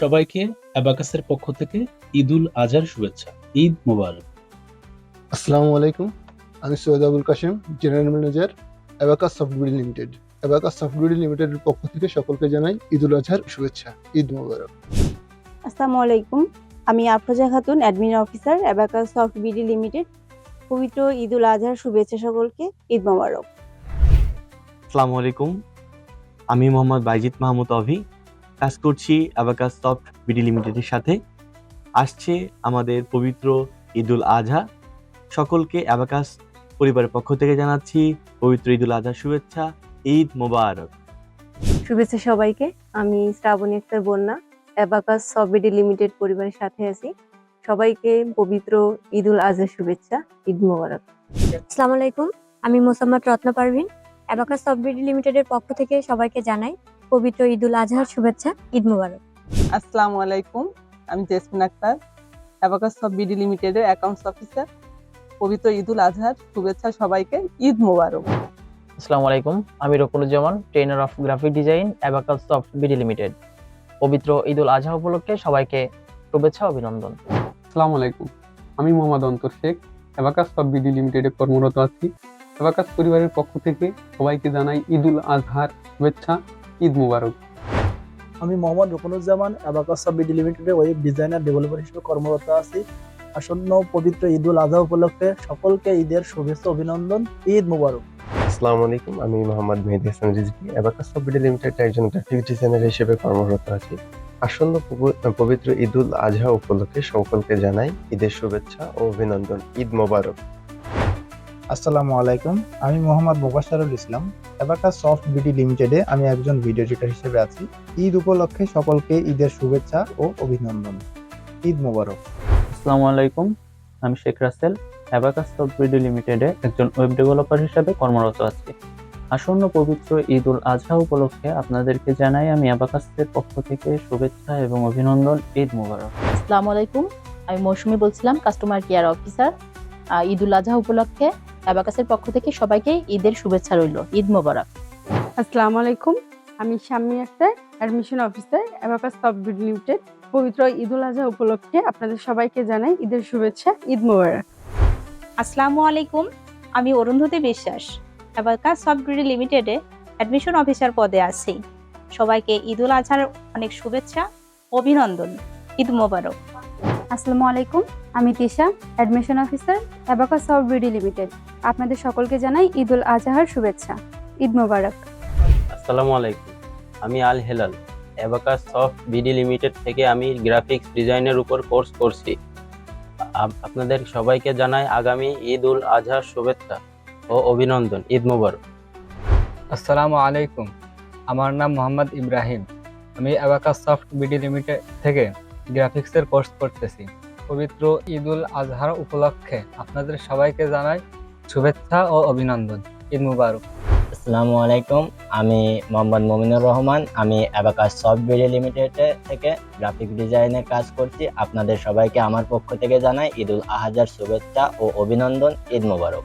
সবাইকে অ্যাবাকাসের পক্ষ থেকে ঈদুল আজহার শুভেচ্ছা। ঈদ মোবারক। আসসালামু আলাইকুম। আমি Syed Abul Kashem general manager Abacus Software Limited Abacus Software লিমিটেডের পক্ষ থেকে সকলকে জানাই ঈদুল আজহার শুভেচ্ছা। ঈদ মোবারক। আসসালামু আলাইকুম। আমি Afroza Khatun admin officer Abacus Soft BD Limited পবিত্র ঈদুল আজহার শুভেচ্ছা সকলকে ঈদ মোবারক। আসসালামু আলাইকুম। আমি মোহাম্মদ বাইজিৎ মাহমুদ অভি কাজ করছি অ্যাবাকাস সফট বিডি লিমিটেডের সাথে। আসছে আমাদের পবিত্র ঈদুল আজহা। সকলকে অ্যাবাকাস পরিবারের পক্ষ থেকে জানাচ্ছি পবিত্র ঈদুল আজহার শুভেচ্ছা ঈদ মোবারক। শুভেচ্ছা সবাইকে আমি শ্রাবণী আক্তার বন্যা অ্যাবাকাস সফট বিডি লিমিটেড পরিবারের সাথে আছি। সবাইকে পবিত্র ঈদুল আজহার শুভেচ্ছা ঈদ মোবারক। আসসালামু আলাইকুম আমি মোসাম্মদ রত্ন পারভিন। অ্যাবাকাস সফটওয়্যার লিমিটেডের পক্ষ থেকে সবাইকে জানাই পবিত্র ঈদুল আজহার শুভেচ্ছা ঈদ মোবারক। আসসালামু আলাইকুম আমি জেসমিন আক্তার অ্যাবাকাস সব বিডি লিমিটেডের অ্যাকাউন্টস অফিসার। পবিত্র ঈদুল আজহার শুভেচ্ছা সবাইকে ঈদ মোবারক। আসসালামু আলাইকুম আমি Rokunuzzaman trainer of graphic design Abacus Soft BD Limited. পবিত্র ঈদুল আজহা উপলক্ষে সবাইকে শুভেচ্ছা অভিনন্দন। আসসালামু আলাইকুম আমি মোহাম্মদ অন্তর শেখ অ্যাবাকাস সব বিডি লিমিটেডে কর্মরত আছি। অ্যাবাকাস পরিবারের পক্ষ থেকে সবাইকে জানাই ঈদুল আজহার শুভেচ্ছা ঈদ মুবারক। আমি মোহাম্মদ রুকনুজ্জামান অ্যাবাকাস বিডি লিমিটেডে ওয়েব ডিজাইনার ডেভেলপার হিসেবে কর্মরত আছি। আসন্ন পবিত্র ঈদুল আজহা উপলক্ষে সকলকে ঈদের শুভেচ্ছা অভিনন্দন ঈদ মুবারক। আসসালামু আলাইকুম আমি Mohammad Mehedi Hasan Rizvi Abacus Software Limited একজন গ্রাফিক ডিজাইনার হিসেবে কর্মরত আছি। আসন্ন পবি- পবিত্র ঈদুল আজহা উপলক্ষে সকলকে জানাই ঈদের শুভেচ্ছা ও অভিনন্দন ঈদ মোবারক। আসসালামু আলাইকুম। আমি Mohammad Mobasharul Islam Abacus Soft BD লিমিটেডে আমি একজন ভিডিও এডিটর হিসেবে আছি। ঈদ উপলক্ষে সকলকে ঈদের শুভেচ্ছা ও অভিনন্দন। ঈদ মোবারক। আসসালামু আলাইকুম আমি Sheikh Russell Abacus Soft BD লিমিটেডে একজন ওয়েব ডেভেলপার হিসেবে কর্মরত আছি। আসন্ন পবিত্র ঈদুল আজহা উপলক্ষে আপনাদেরকে জানাই আমি অ্যাবাকাসের পক্ষ থেকে শুভেচ্ছা এবং অভিনন্দন ঈদ মোবারক। আসসালামু আলাইকুম আমি মৌসুমী বলছিলাম customer care officer ah, Eid-ul Azha উপলক্ষে অ্যাবাকাসের পক্ষ থেকে সবাইকে ঈদের শুভেচ্ছা রইল। ঈদ মোবারক। আসসালামু আলাইকুম। আমি Shammi Akter admission officer Abacus Soft BD Limited পবিত্র ঈদুল আজহা উপলক্ষে আপনাদের সবাইকে জানাই ঈদের শুভেচ্ছা ঈদ মোবারক। আসসালামু আলাইকুম আমি অরুন্ধতী বিশ্বাস অ্যাবাকাস সফটওয়্যার লিমিটেডে অ্যাডমিশন অফিসার পদে আছি। সবাইকে ঈদুল আজহার অনেক শুভেচ্ছা অভিনন্দন ঈদ মোবারক। আসসালামু আলাইকুম আমি Tisha admission officer Abacus Soft BD Limited আপনাদের সকলকে জানাই ঈদুল আজহার শুভেচ্ছা। ঈদ মোবারক। আসসালামু আলাইকুম আমি Al Helal Abacus Soft BD Limited থেকে আমি গ্রাফিক্স ডিজাইনের উপর কোর্স করছি। আপনাদের সবাইকে জানাই আগামী ঈদ উল আজহার শুভেচ্ছা ও অভিনন্দন ঈদ মোবারক। আসসালামু আলাইকুম আমার নাম মোহাম্মদ ইব্রাহিম আমি অ্যাবাকাস সফট বিডি লিমিটেড থেকে। গ্রাফিক্সের কোর্স করতেছি। পবিত্র ঈদুল আজহার উপলক্ষে আপনাদের সবাইকে জানাই শুভেচ্ছা ও অভিনন্দন। ঈদ মুবারক। আসসালামু আলাইকুম, আমি মোহাম্মদ মমিনুর রহমান। আমি অ্যাবাকাস সফটওয়্যার লিমিটেড থেকে গ্রাফিক ডিজাইনে কাজ করছি। আপনাদের সবাইকে আমার পক্ষ থেকে জানাই ঈদুল আহাজার শুভেচ্ছা ও অভিনন্দন, ঈদ মোবারক।